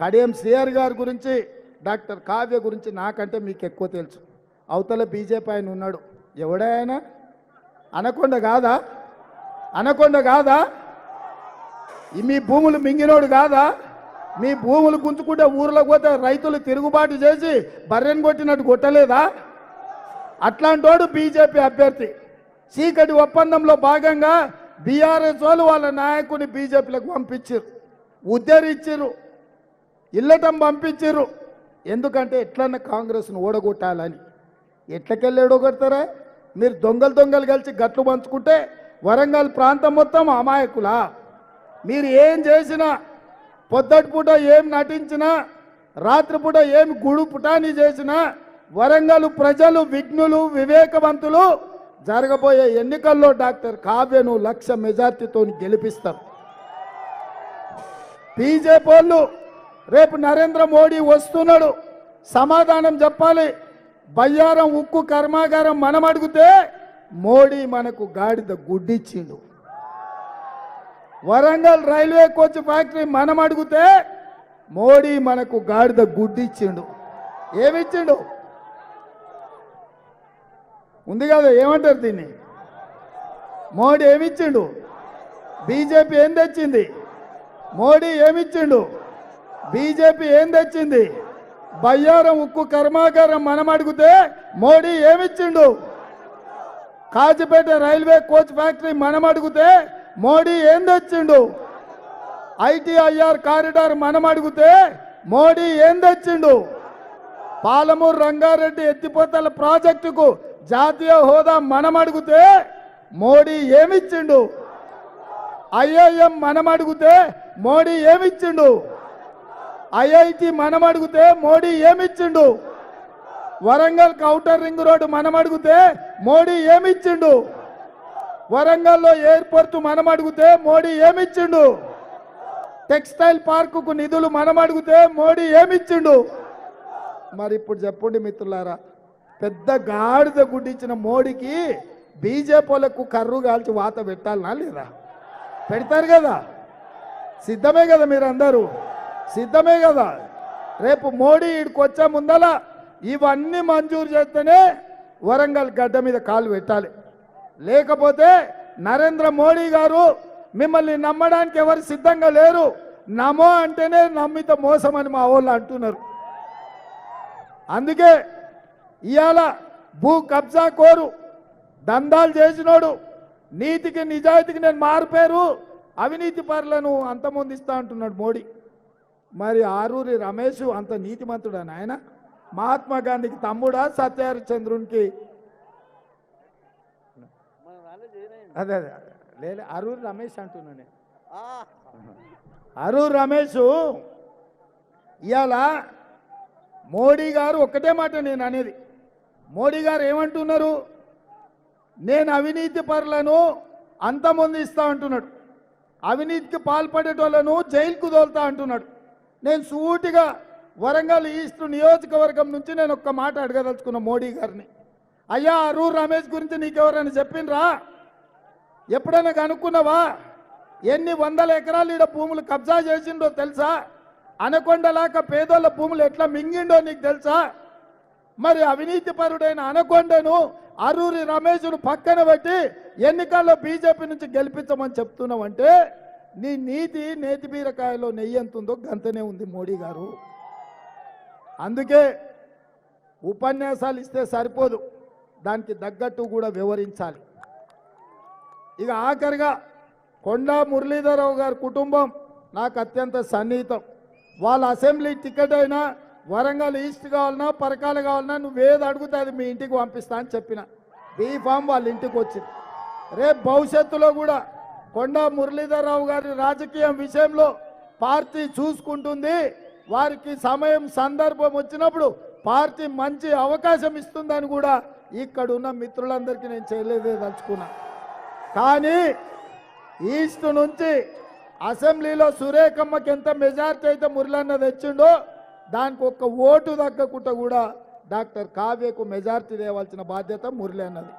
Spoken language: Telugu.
కడియం శ్రీఆర్ గారి గురించి డాక్టర్ కావ్య గురించి నాకంటే మీకు ఎక్కువ తెలుసు. అవతల బీజేపీ ఆయన ఉన్నాడు. ఎవడే ఆయన? అనకొండ కాదా? అనకొండ కాదా? మీ భూములు మింగినోడు కాదా? మీ భూములు గుంజుకుంటే ఊర్లోకి పోతే రైతులు తిరుగుబాటు చేసి బర్రెను కొట్టినట్టు కొట్టలేదా? అట్లాంటోడు బీజేపీ అభ్యర్థి. చీకటి ఒప్పందంలో భాగంగా బీఆర్ఎస్ వాళ్ళు వాళ్ళ నాయకుని బీజేపీలకు పంపించారు ఉద్దరించారు ఇల్లటం పంపించారు ఎందుకంటే ఎట్లన్నా కాంగ్రెస్ను ఓడగొట్టాలని. ఎట్లకెళ్ళి ఓడగొడతారా మీరు దొంగలు దొంగలు కలిసి గట్లు పంచుకుంటే వరంగల్ ప్రాంతం మొత్తం అమాయకులా? మీరు ఏం చేసినా పొద్దటిపూట ఏం నటించినా రాత్రిపూట ఏం గుడు పుటాని చేసినా వరంగల్ ప్రజలు విఘ్నులు వివేకవంతులు జరగబోయే ఎన్నికల్లో డాక్టర్ కావ్యను లక్ష మెజార్టీతో గెలిపిస్తారు. బీజేపీ వాళ్ళు రేపు నరేంద్ర మోడీ వస్తున్నాడు. సమాధానం చెప్పాలి. బయ్యారం ఉక్కు కర్మాగారం మనం అడిగితే మోడీ మనకు గాడిద గుడ్డిచ్చిండు. వరంగల్ రైల్వే కోచ్ ఫ్యాక్టరీ మనం అడిగితే మోడీ మనకు గాడిద గుడ్డిచ్చిండు. ఏమిచ్చిండు? ఉంది కదా ఏమంటారు దీన్ని? మోడీ ఏమిచ్చిండు? బీజేపీ ఏం తెచ్చింది? మోడీ ఏమిచ్చిండు? బీజేపీ ఏం తెచ్చింది? బయ్యారం ఉక్కు కర్మాగారం మనం అడిగితే మోడీ ఏమిచ్చిండు? కాజిపేట రైల్వే కోచ్ ఫ్యాక్టరీ మనం అడిగితే మోడీ ఏం తెచ్చిండు? ఐటీఐఆర్ కారిడార్ మనం అడిగితే మోడీ ఏం తెచ్చిండు? పాలమూరు రంగారెడ్డి ఎత్తిపోతల ప్రాజెక్టుకు జాతీయ హోదా మనం అడిగితే మోడీ ఏమిచ్చిండు? ఐఐఎం మనం అడిగితే మోడీ ఏమిచ్చిండు? ఐఐటి మనం అడిగితే మోడీ ఏమిచ్చిండు? వరంగల్ కౌటర్ రింగ్ రోడ్డు మనం అడిగితే మోడీ ఏమిచ్చిండు? వరంగల్లో ఎయిర్పోర్ట్ మనం అడిగితే మోడీ ఏమిచ్చిండు? టెక్స్టైల్ పార్కుకు నిధులు మనం అడిగితే మోడీ ఏమిచ్చిండు? మరి ఇప్పుడు చెప్పండి మిత్రులారా పెద్ద గాడిద గుడ్డిచ్చిన మోడీకి బీజేపీలకు కర్రు కాల్చి వాత పెట్టాలనా లేదా? పెడతారు కదా? సిద్ధమే కదా మీరందరూ? సిద్ధమే కదా. రేపు మోడీ ఇక్కడికి వచ్చే ముందల ఇవన్నీ మంజూరు చేస్తేనే వరంగల్ గడ్డ మీద కాలు పెట్టాలి. లేకపోతే నరేంద్ర మోడీ గారు మిమ్మల్ని నమ్మడానికి ఎవరు సిద్ధంగా లేరు. నమో అంటేనే నమ్మిత మోసం అని మా వాళ్ళు అంటున్నారు. అందుకే ఇవాళ భూ కబ్జా కోరు దందాలు చేసినోడు నీతికి నిజాయితీకి నేను మారిపోయారు అవినీతి పరులను అంతమొందిస్తా అంటున్నాడు మోడీ. మరి ఆరూరి రమేష్ అంత నీతిమంతుడా నాయన? మహాత్మా గాంధీకి తమ్ముడా సత్యహరిచంద్రునికి అదే అదే లేదు అరూరి రమేష్ అంటున్నా నేను. అరూర్ రమేష్ ఇవాళ మోడీ గారు ఒక్కటే మాట నేను అనేది. మోడీ గారు ఏమంటున్నారు? నేను అవినీతి పరులను అంతమొందిస్తా అంటున్నాడు. అవినీతికి పాల్పడేటోళ్ళను జైలుకు తోలుతా అంటున్నాడు. నేను సూటిగా వరంగల్ ఈస్ట్ నియోజకవర్గం నుంచి నేను ఒక్క మాట అడగదలుచుకున్న మోడీ గారిని. అయ్యా అరూర్ రమేష్ గురించి నీకెవరైనా చెప్పిండ్రా ఎప్పుడైనా కనుక్కున్నావా? ఎన్ని వందల ఎకరాలు ఈడ భూములు కబ్జా చేసిండో తెలుసా? అనకొండలాక పేదోళ్ళ భూములు ఎట్లా మింగిండో నీకు తెలుసా? మరి అవినీతి పరుడైన అనకొండను అరూరి రమేష్ను పక్కన పెట్టి ఎన్నికల్లో బీజేపీ నుంచి గెలిపించమని చెప్తున్నావంటే నీ నీతి నేతి బీరకాయలో నెయ్యి ఎంత ఉందో గంతనే ఉంది మోడీ గారు. అందుకే ఉపన్యాసాలు ఇస్తే సరిపోదు. దానికి తగ్గట్టు కూడా వివరించాలి. ఇక ఆఖరిగా కొండా మురళీధరరావు గారి కుటుంబం నాకు అత్యంత సన్నిహితం. వాళ్ళ అసెంబ్లీ టికెట్ అయినా వరంగల్ ఈస్ట్ కావాలన్నా పరకాలు కావాలన్నా నువ్వు ఏది అడిగితే అది మీ ఇంటికి పంపిస్తా అని చెప్పిన. బీఫామ్ వాళ్ళ ఇంటికి వచ్చింది. రేపు భవిష్యత్తులో కూడా కొండా మురళీధరరావు గారి రాజకీయం విషయంలో పార్టీ చూసుకుంటుంది. వారికి సమయం సందర్భం వచ్చినప్పుడు పార్టీ మంచి అవకాశం ఇస్తుందని కూడా ఇక్కడ ఉన్న మిత్రులందరికీ నేను చేయలేదే తలుచుకున్నా. కానీ ఈస్ట్ నుంచి అసెంబ్లీలో సురేఖమ్మకి ఎంత మెజార్టీ అయితే మురళన్న తెచ్చిండో దానికి ఒక్క ఓటు తగ్గకుండా కూడా డాక్టర్ కావ్యకు మెజార్టీ తేవాల్సిన బాధ్యత మురళి అన్నది.